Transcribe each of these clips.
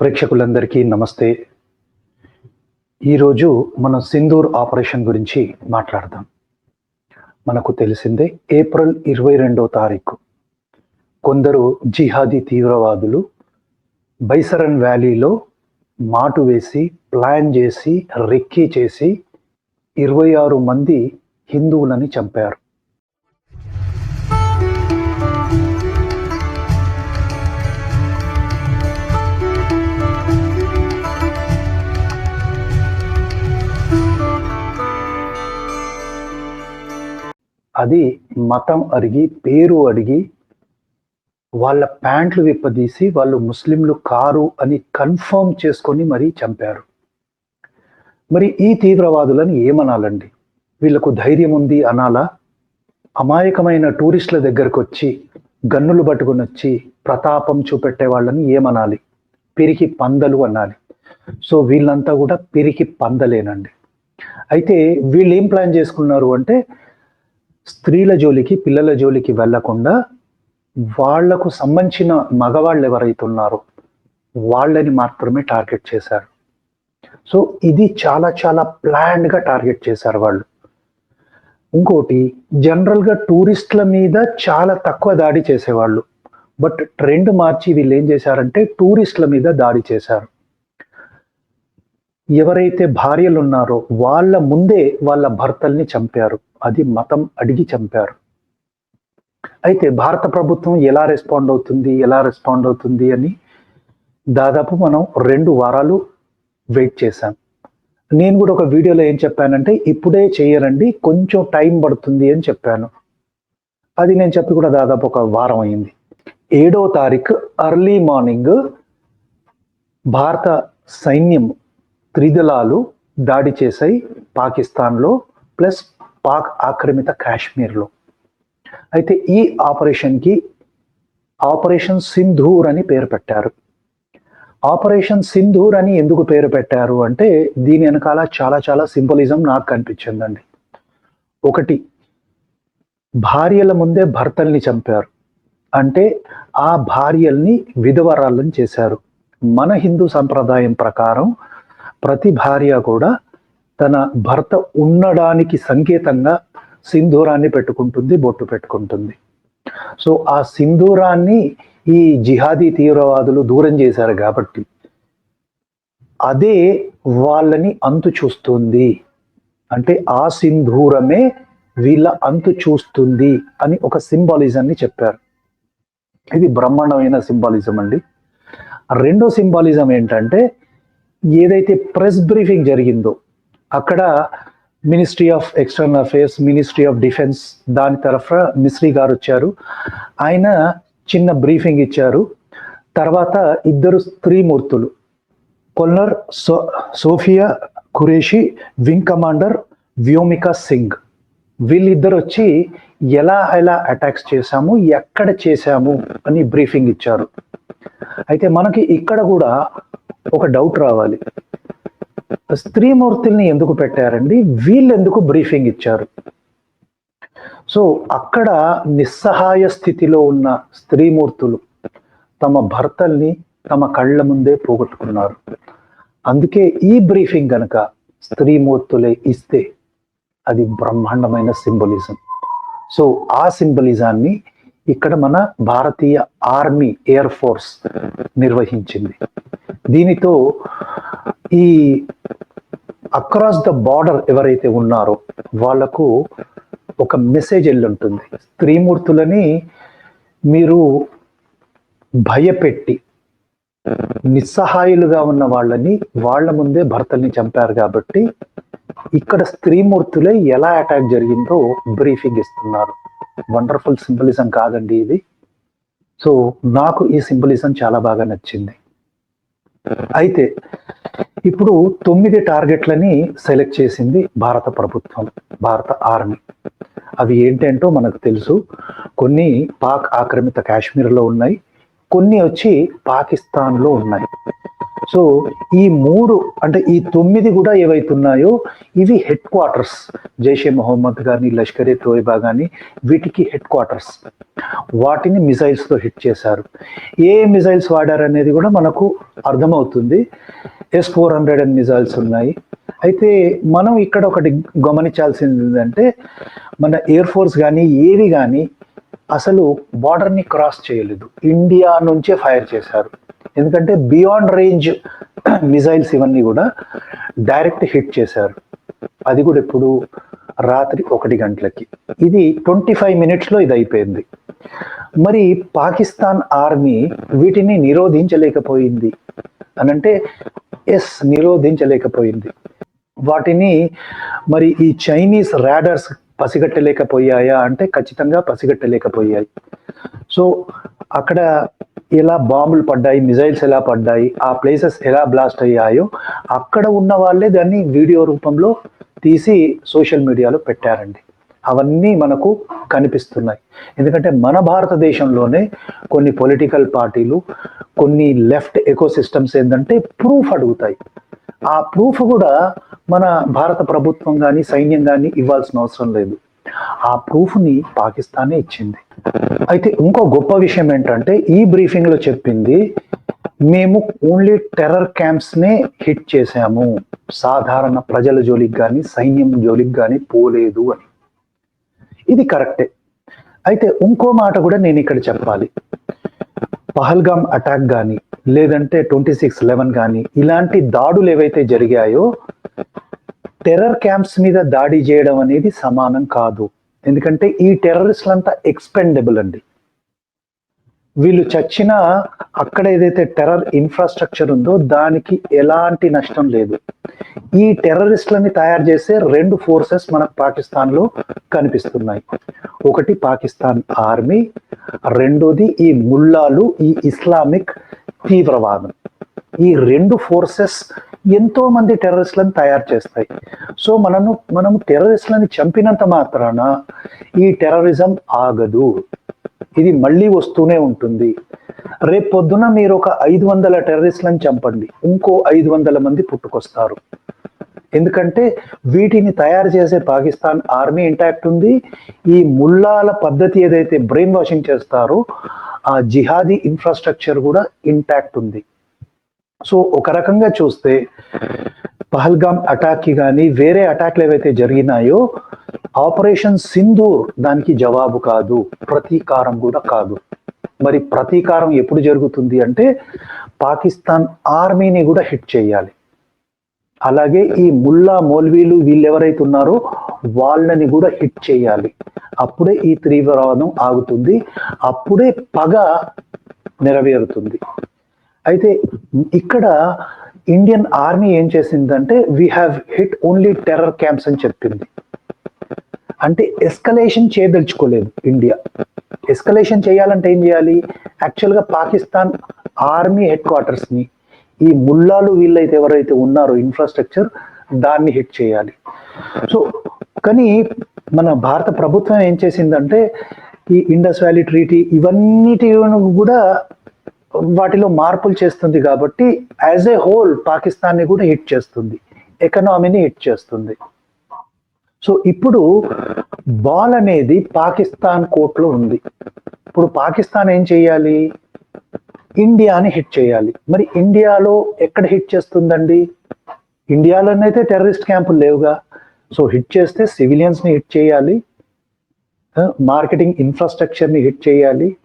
ప్రేక్షకులందరికీ నమస్తే. ఈరోజు మనం సింధూర్ ఆపరేషన్ గురించి మాట్లాడదాం. మనకు తెలిసిందే ఏప్రిల్ ఇరవై రెండో తారీఖు. కొందరు జిహాదీ తీవ్రవాదులు బైసరన్ వ్యాలీలో మాటు వేసి ప్లాన్ చేసి రెక్కీ చేసి ఇరవై ఆరు మంది హిందువులని చంపారు. అది మతం అడిగి పేరు అడిగి వాళ్ళ ప్యాంట్లు విప్పదీసి వాళ్ళు ముస్లింలు కారు అని కన్ఫర్మ్ చేసుకొని మరీ చంపారు. మరి ఈ తీవ్రవాదులను ఏమనాలండి? వీళ్ళకు ధైర్యం ఉంది అనాలా? అమాయకమైన టూరిస్టుల దగ్గరకు వచ్చి గన్నులు పట్టుకొని వచ్చి ప్రతాపం చూపెట్టే వాళ్ళని ఏమనాలి? పిరికి పందలు అనాలి. సో వీళ్ళంతా కూడా పిరికి పందలేనండి. అయితే వీళ్ళు ఏం ప్లాన్ చేసుకున్నారు అంటే స్త్రీల జోలికి పిల్లల జోలికి వెళ్ళకుండా వాళ్ళకు సంబంధించిన మగవాళ్ళు ఎవరైతే ఉన్నారో వాళ్ళని మాత్రమే టార్గెట్ చేశారు. సో ఇది చాలా చాలా ప్లాన్డ్గా టార్గెట్ చేశారు వాళ్ళు. ఇంకోటి జనరల్గా టూరిస్టుల మీద చాలా తక్కువ దాడి చేసేవాళ్ళు. బట్ ట్రెండ్ మార్చి వీళ్ళు ఏం చేశారంటే టూరిస్టుల మీద దాడి చేశారు. ఎవరైతే భార్యలు ఉన్నారో వాళ్ళ ముందే వాళ్ళ భర్తల్ని చంపారు. అది మతం అడిగి చంపారు. అయితే భారత ప్రభుత్వం ఎలా రెస్పాండ్ అవుతుంది ఎలా రెస్పాండ్ అవుతుంది అని దాదాపు మనం రెండు వారాలు వెయిట్ చేశాం. నేను కూడా ఒక వీడియోలో ఏం చెప్పానంటే ఇప్పుడే చేయరండి కొంచెం టైం పడుతుంది అని చెప్పాను. అది నేను చెప్పి కూడా దాదాపు ఒక వారం అయింది. ఏడో తారీఖు అర్లీ మార్నింగ్ భారత సైన్యం త్రిదళాలు దాడి చేశాయి పాకిస్తాన్లో ప్లస్ పాక్ ఆక్రమిత కాశ్మీర్లో. అయితే ఈ ఆపరేషన్కి ఆపరేషన్ సింధూర్ అని పేరు పెట్టారు. ఆపరేషన్ సింధూర్ అని ఎందుకు పేరు పెట్టారు అంటే దీని వెనకాల చాలా చాలా సింబలిజం నాకు కనిపించిందండి ఒకటి భార్యల ముందే భర్తల్ని చంపారు. అంటే ఆ భార్యల్ని విధవరాళ్ళని చేశారు. మన హిందూ సంప్రదాయం ప్రకారం ప్రతి భార్య కూడా తన భర్త ఉండడానికి సంకేతంగా సింధూరాన్ని పెట్టుకుంటుంది బొట్టు పెట్టుకుంటుంది. సో ఆ సింధూరాన్ని ఈ జిహాదీ తీవ్రవాదులు దూరం చేశారు కాబట్టి అదే వాళ్ళని అంతు చూస్తుంది. అంటే ఆ సింధూరమే వీళ్ళ అంతు చూస్తుంది అని ఒక సింబాలిజాన్ని చెప్పారు. ఇది బ్రహ్మాండమైన సింబాలిజం అండి. రెండో సింబాలిజం ఏంటంటే ఏదైతే ప్రెస్ బ్రీఫింగ్ జరిగిందో అక్కడ ministry of external affairs ministry of defence దాని తరఫున మిశ్రీ గారు వచ్చారు. ఆయన చిన్న బ్రీఫింగ్ ఇచ్చారు. తర్వాత ఇద్దరు స్త్రీమూర్తులు. Colonel so Sofiya Qureshi wing commander Vyomika Singh. వీళ్ళిద్దరు వచ్చి ఎలా ఎలా అటాక్స్ చేశాము ఎక్కడ చేశాము అని బ్రీఫింగ్ ఇచ్చారు. అయితే మనకి ఇక్కడ కూడా ఒక డౌట్ రావాలి. స్త్రీమూర్తుల్ని ఎందుకు పెట్టారండి? వీళ్ళు ఎందుకు బ్రీఫింగ్ ఇచ్చారు? సో అక్కడ నిస్సహాయ స్థితిలో ఉన్న స్త్రీమూర్తులు తమ భర్తల్ని తమ కళ్ళ ముందే పోగొట్టుకున్నారు. అందుకే ఈ బ్రీఫింగ్ కనుక స్త్రీమూర్తులే ఇస్తే అది బ్రహ్మాండమైన సింబలిజం. సో ఆ సింబలిజాన్ని ఇక్కడ మన భారతీయ ఆర్మీ ఎయిర్ ఫోర్స్ నిర్వహించింది. దీనితో ఈ అక్రాస్ ద బార్డర్ ఎవరైతే ఉన్నారో వాళ్ళకు ఒక మెసేజ్ వెళ్ళుంటుంది. స్త్రీమూర్తులని మీరు భయపెట్టి నిస్సహాయులుగా ఉన్న వాళ్ళని వాళ్ళ ముందే భర్తల్ని చంపారు కాబట్టి ఇక్కడ స్త్రీమూర్తులే ఎలా అటాక్ జరిగిందో బ్రీఫింగ్ ఇస్తున్నారు. వండర్ఫుల్ సింబలిజం కాదండి ఇది. సో నాకు ఈ సింబలిజం చాలా బాగా నచ్చింది. అయితే ఇప్పుడు తొమ్మిది టార్గెట్లని సెలెక్ట్ చేసింది భారత ప్రభుత్వం భారత ఆర్మీ అవి ఏంటంటో మనకు తెలుసు. కొన్ని పాక్ ఆక్రమిత కాశ్మీర్లో ఉన్నాయి. కొన్ని వచ్చి పాకిస్తాన్లో ఉన్నాయి. సో ఈ మూడు అంటే ఈ తొమ్మిది కూడా ఏవైతున్నాయో ఇవి హెడ్ క్వార్టర్స్. జైషే మొహమ్మద్ కానీ లష్కర్ ఏ తోయిబా కానీ వీటికి హెడ్ క్వార్టర్స్. వాటిని మిసైల్స్తో హిట్ చేశారు. ఏ మిసైల్స్ వాడారు అనేది కూడా మనకు అర్థమవుతుంది. S four hundred and missiles ఉన్నాయి. అయితే మనం ఇక్కడ ఒకటి గమనించాల్సింది ఏంటంటే మన ఎయిర్ ఫోర్స్ కానీ ఏవి కానీ అసలు బార్డర్ని క్రాస్ చేయలేదు. ఇండియా నుంచే ఫైర్ చేశారు. ఎందుకంటే బియాండ్ రేంజ్ మిసైల్స్ ఇవన్నీ కూడా డైరెక్ట్ హిట్ చేశారు. అది కూడా ఇప్పుడు రాత్రి ఒకటి గంటలకి. ఇది ట్వంటీ ఫైవ్ మినిట్స్లో ఇది అయిపోయింది మరి పాకిస్తాన్ ఆర్మీ వీటిని నిరోధించలేకపోయింది. అనంటే ఎస్ నిరోధించలేకపోయింది. వాటిని మరి ఈ చైనీస్ రాడర్స్ పసిగట్టలేకపోయాయా? అంటే ఖచ్చితంగా పసిగట్టలేకపోయాయి. సో అక్కడ ఎలా బాంబులు పడ్డాయి మిజైల్స్ ఎలా పడ్డాయి ఆ ప్లేసెస్ ఎలా బ్లాస్ట్ అయ్యాయో అక్కడ ఉన్న వాళ్ళే దాన్ని వీడియో రూపంలో తీసి సోషల్ మీడియాలో పెట్టారండి. అవన్నీ మనకు కనిపిస్తున్నాయి. ఎందుకంటే మన భారతదేశంలోనే కొన్ని పొలిటికల్ పార్టీలు కొన్ని లెఫ్ట్ ఎకో సిస్టమ్స్ ఏంటంటే ప్రూఫ్ అడుగుతాయి. ఆ ప్రూఫ్ కూడా మన భారత ప్రభుత్వం కానీ సైన్యం కానీ ఇవ్వాల్సిన అవసరం లేదు. ఆ ప్రూఫ్ని పాకిస్తానే ఇచ్చింది. అయితే ఇంకో గొప్ప విషయం ఏంటంటే ఈ బ్రీఫింగ్లో చెప్పింది మేము ఓన్లీ టెర్రర్ క్యాంప్స్ నే హిట్ చేశాము. సాధారణ ప్రజల జోలికి కానీ సైన్యం జోలికి కానీ పోలేదు అని. ఇది కరెక్టే. అయితే ఇంకో మాట కూడా నేను ఇక్కడ చెప్పాలి. పహల్గామ్ అటాక్ కానీ లేదంటే ట్వంటీ సిక్స్ లెవెన్ కానీ ఇలాంటి దాడులు ఏవైతే జరిగాయో టెర్రర్ క్యాంప్స్ మీద దాడి చేయడం అనేది సమానం కాదు. ఎందుకంటే ఈ టెర్రరిస్టులంతా ఎక్స్పెండబుల్ అండి. వీళ్ళు చచ్చిన అక్కడ ఏదైతే టెర్రర్ ఇన్ఫ్రాస్ట్రక్చర్ ఉందో దానికి ఎలాంటి నష్టం లేదు. ఈ టెర్రరిస్టులని తయారు చేసే రెండు ఫోర్సెస్ మనకు పాకిస్తాన్లో కనిపిస్తున్నాయి. ఒకటి పాకిస్తాన్ ఆర్మీ రెండోది ఈ ముల్లాలు ఈ ఇస్లామిక్ తీవ్రవాదం. ఈ రెండు ఫోర్సెస్ ఎంతో మంది టెర్రరిస్ట్లను తయారు చేస్తాయి. సో మనము మనము టెర్రరిస్టులని చంపినంత మాత్రాన ఈ టెర్రరిజం ఆగదు. ఇది మళ్ళీ వస్తూనే ఉంటుంది. రేపు పొద్దున మీరు ఒక ఐదు వందల టెర్రరిస్ట్లను చంపండి. ఇంకో ఐదు వందల మంది పుట్టుకొస్తారు. ఎందుకంటే వీటిని తయారు చేసే పాకిస్తాన్ ఆర్మీ ఇంటాక్ట్ ఉంది. ఈ ముల్లాల పద్ధతి ఏదైతే బ్రెయిన్ వాషింగ్ చేస్తారో ఆ జిహాదీ ఇన్ఫ్రాస్ట్రక్చర్ కూడా ఇంటాక్ట్ ఉంది. సో ఒక రకంగా చూస్తే పహల్గామ్ అటాక్కి కానీ వేరే అటాక్లు ఏవైతే జరిగినాయో ఆపరేషన్ సింధూర్ దానికి జవాబు కాదు ప్రతీకారం కూడా కాదు. మరి ప్రతీకారం ఎప్పుడు జరుగుతుంది అంటే పాకిస్తాన్ ఆర్మీని కూడా హిట్ చేయాలి. అలాగే ఈ ముల్లా మౌల్వీలు వీళ్ళు ఎవరైతే ఉన్నారో వాళ్ళని కూడా హిట్ చేయాలి. అప్పుడే ఈ తీవ్రవాదం ఆగుతుంది. అప్పుడే పగ నెరవేరుతుంది. అయితే ఇక్కడ ఇండియన్ ఆర్మీ ఏం చేసిందంటే we have hit only terror camps అని చెప్పింది. అంటే ఎస్కలేషన్ చేయదలుచుకోలేదు ఇండియా ఎస్కలేషన్ చేయాలంటే ఏం చేయాలి? యాక్చువల్గా పాకిస్తాన్ ఆర్మీ హెడ్ క్వార్టర్స్ని ఈ ముల్లాలు వీళ్ళైతే ఎవరైతే ఉన్నారో ఇన్ఫ్రాస్ట్రక్చర్ దాన్ని హిట్ చేయాలి. సో కానీ మన భారత ప్రభుత్వం ఏం చేసిందంటే ఈ ఇండస్ వ్యాలీ ట్రీటీ ఇవన్నిటి కూడా వాటిలో మార్పులు చేస్తుంది కాబట్టి యాజ్ ఏ హోల్ పాకిస్తాన్ని కూడా హిట్ చేస్తుంది. ఎకనామీని హిట్ చేస్తుంది. సో ఇప్పుడు బాల్ అనేది పాకిస్తాన్ కోర్టులో ఉంది. ఇప్పుడు పాకిస్తాన్ ఏం చేయాలి? ఇండియాని హిట్ చేయాలి. మరి ఇండియాలో ఎక్కడ హిట్ చేస్తుందండి? ఇండియాలోనైతే టెర్రరిస్ట్ క్యాంపులు లేవుగా. సో హిట్ చేస్తే సివిలియన్స్ని హిట్ చేయాలి. మార్కెటింగ్ ఇన్ఫ్రాస్ట్రక్చర్ని హిట్ చేయాలి.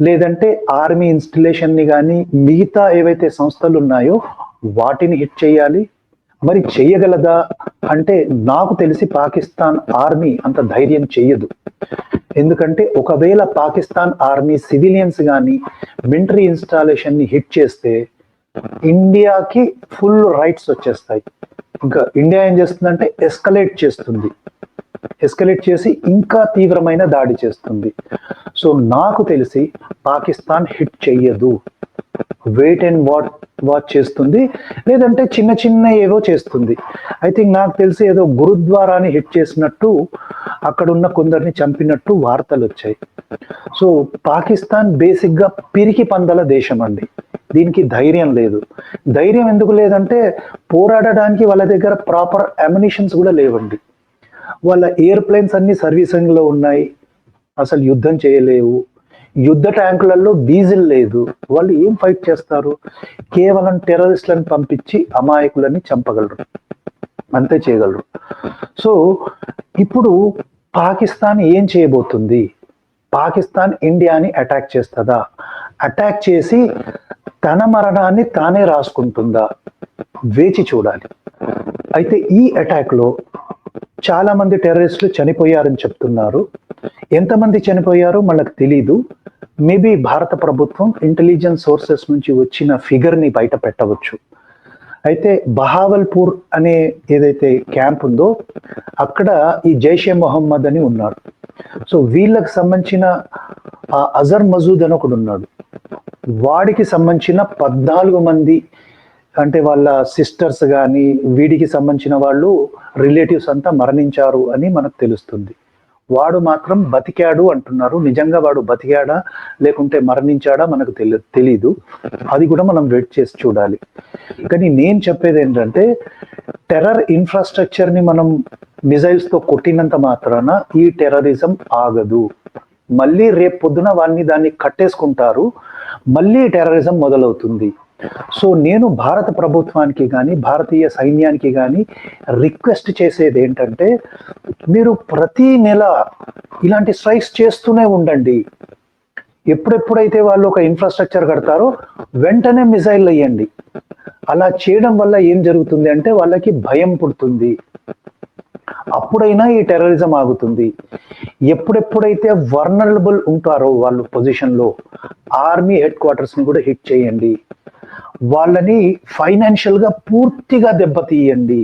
లేదంటే ఆర్మీ ఇన్స్టలేషన్ని కానీ మిగతా ఏవైతే సంస్థలు ఉన్నాయో వాటిని హిట్ చేయాలి. మరి చేయగలదా అంటే నాకు తెలిసి పాకిస్తాన్ ఆర్మీ అంత ధైర్యం చెయ్యదు. ఎందుకంటే ఒకవేళ పాకిస్తాన్ ఆర్మీ సివిలియన్స్ కానీ మిలిటరీ ఇన్స్టాలేషన్ని హిట్ చేస్తే ఇండియాకి ఫుల్ రైట్స్ వచ్చేస్తాయి. ఇంకా ఇండియా ఏం చేస్తుందంటే ఎస్కలేట్ చేస్తుంది. ఎస్కలేట్ చేసి ఇంకా తీవ్రమైన దాడి చేస్తుంది. సో నాకు తెలిసి పాకిస్తాన్ హిట్ చెయ్యదు. వెయిట్ అండ్ వాట్ వాచ్ చేస్తుంది. లేదంటే చిన్న చిన్న ఏవో చేస్తుంది. ఐ థింక్ నాకు తెలిసి ఏదో గురుద్వారాని హిట్ చేసినట్టు అక్కడున్న కొందరిని చంపినట్టు వార్తలు వచ్చాయి. సో పాకిస్తాన్ బేసిక్గా పిరికి పందల దేశం అండి. దీనికి ధైర్యం లేదు. ధైర్యం ఎందుకు లేదంటే పోరాడడానికి వాళ్ళ దగ్గర ప్రాపర్ అమ్యునిషన్స్ కూడా లేవండి. వాళ్ళ ఎయిర్ప్లేన్స్ అన్ని సర్వీసింగ్లో ఉన్నాయి. అసలు యుద్ధం చేయలేవు. యుద్ధ ట్యాంకులలో డీజిల్ లేదు. వాళ్ళు ఏం ఫైట్ చేస్తారు? కేవలం టెర్రరిస్టులను పంపించి అమాయకులని చంపగలరు. అంతే చేయగలరు. సో ఇప్పుడు పాకిస్తాన్ ఏం చేయబోతుంది? పాకిస్తాన్ ఇండియాని అటాక్ చేస్తుందా? అటాక్ చేసి తన మరణాన్ని తానే రాసుకుంటుందా? వేచి చూడాలి. అయితే ఈ అటాక్లో చాలా మంది టెర్రరిస్టులు చనిపోయారని చెప్తున్నారు. ఎంతమంది చనిపోయారో మనకు తెలీదు. మేబీ భారత ప్రభుత్వం ఇంటెలిజెన్స్ సోర్సెస్ నుంచి వచ్చిన ఫిగర్ని బయట పెట్టవచ్చు అయితే బహావల్పూర్ అనే ఏదైతే క్యాంప్ ఉందో అక్కడ ఈ జైషే మొహమ్మద్ అని ఉన్నాడు. సో వీళ్ళకి సంబంధించిన ఆ అజర్ మజూద్ అని ఒకడు ఉన్నాడు. వాడికి సంబంధించిన పద్నాలుగు మంది అంటే వాళ్ళ సిస్టర్స్ కానీ వీడికి సంబంధించిన వాళ్ళు రిలేటివ్స్ అంతా మరణించారు అని మనకు తెలుస్తుంది. వాడు మాత్రం బతికాడు అంటున్నారు. నిజంగా వాడు బతికాడా లేకుంటే మరణించాడా మనకు తెలి తెలీదు. అది కూడా మనం వెయిట్ చేసి చూడాలి. కానీ నేను చెప్పేది ఏంటంటే టెర్రర్ ఇన్ఫ్రాస్ట్రక్చర్ని మనం మిజైల్స్తో కొట్టినంత మాత్రాన ఈ టెర్రరిజం ఆగదు. మళ్ళీ రేపు పొద్దున వాడిని దాన్ని కట్టేసుకుంటారు. మళ్ళీ టెర్రరిజం మొదలవుతుంది. సో నేను భారత ప్రభుత్వానికి కానీ భారతీయ సైన్యానికి కానీ రిక్వెస్ట్ చేసేది ఏంటంటే మీరు ప్రతి నెల ఇలాంటి స్ట్రైక్స్ చేస్తూనే ఉండండి. ఎప్పుడెప్పుడైతే వాళ్ళు ఒక ఇన్ఫ్రాస్ట్రక్చర్ కడతారో వెంటనే మిసైల్ అయ్యండి అలా చేయడం వల్ల ఏం జరుగుతుంది అంటే వాళ్ళకి భయం పుడుతుంది. అప్పుడైనా ఈ టెర్రరిజం ఆగుతుంది. ఎప్పుడెప్పుడైతే వర్నరబుల్ ఉంటారో వాళ్ళు పొజిషన్లో ఆర్మీ హెడ్ క్వార్టర్స్ని కూడా హిట్ చేయండి. వాళ్ళని ఫైనాన్షియల్గా పూర్తిగా దెబ్బతీయండి.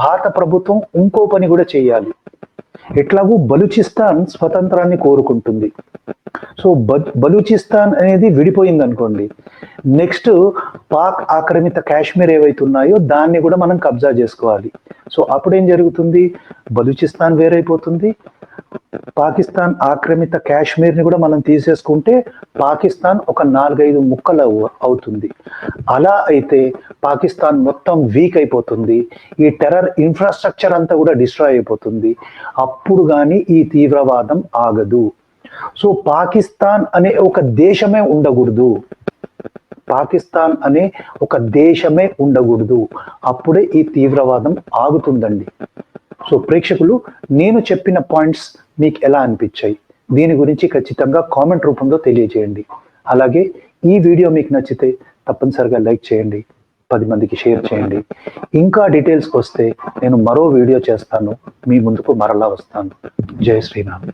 భారత ప్రభుత్వం ఇంకో పని కూడా చేయాలి. ఎట్లాగూ బలూచిస్తాన్ స్వతంత్రాన్ని కోరుకుంటుంది. సో బలూచిస్తాన్ అనేది విడిపోయింది అనుకోండి నెక్స్ట్ పాక్ ఆక్రమిత కాశ్మీర్ ఏవైతే ఉన్నాయో దాన్ని కూడా మనం కబ్జా చేసుకోవాలి. సో అప్పుడు ఏం జరుగుతుంది? బలూచిస్తాన్ వేరైపోతుంది. పాకిస్తాన్ ఆక్రమిత కాశ్మీర్ని కూడా మనం తీసేసుకుంటే పాకిస్తాన్ ఒక నాలుగైదు ముక్కలు అవుతుంది. అలా అయితే పాకిస్తాన్ మొత్తం వీక్ అయిపోతుంది. ఈ టెర్రర్ ఇన్ఫ్రాస్ట్రక్చర్ అంతా కూడా డిస్ట్రాయ్ అయిపోతుంది. అప్పుడు కానీ ఈ తీవ్రవాదం ఆగదు. సో పాకిస్తాన్ అనే ఒక దేశమే ఉండకూడదు. పాకిస్తాన్ అనే ఒక దేశమే ఉండకూడదు. అప్పుడే ఈ తీవ్రవాదం ఆగుతుందండి. సో ప్రేక్షకులు నేను చెప్పిన పాయింట్స్ మీకు ఎలా అనిపించాయి? దీని గురించి ఖచ్చితంగా కామెంట్ రూపంలో తెలియజేయండి. అలాగే ఈ వీడియో మీకు నచ్చితే తప్పనిసరిగా లైక్ చేయండి పది మందికి షేర్ చేయండి. ఇంకా డీటెయిల్స్కి వస్తే నేను మరో వీడియో చేస్తాను. మీ ముందుకు మరలా వస్తాను. జై శ్రీరామ్.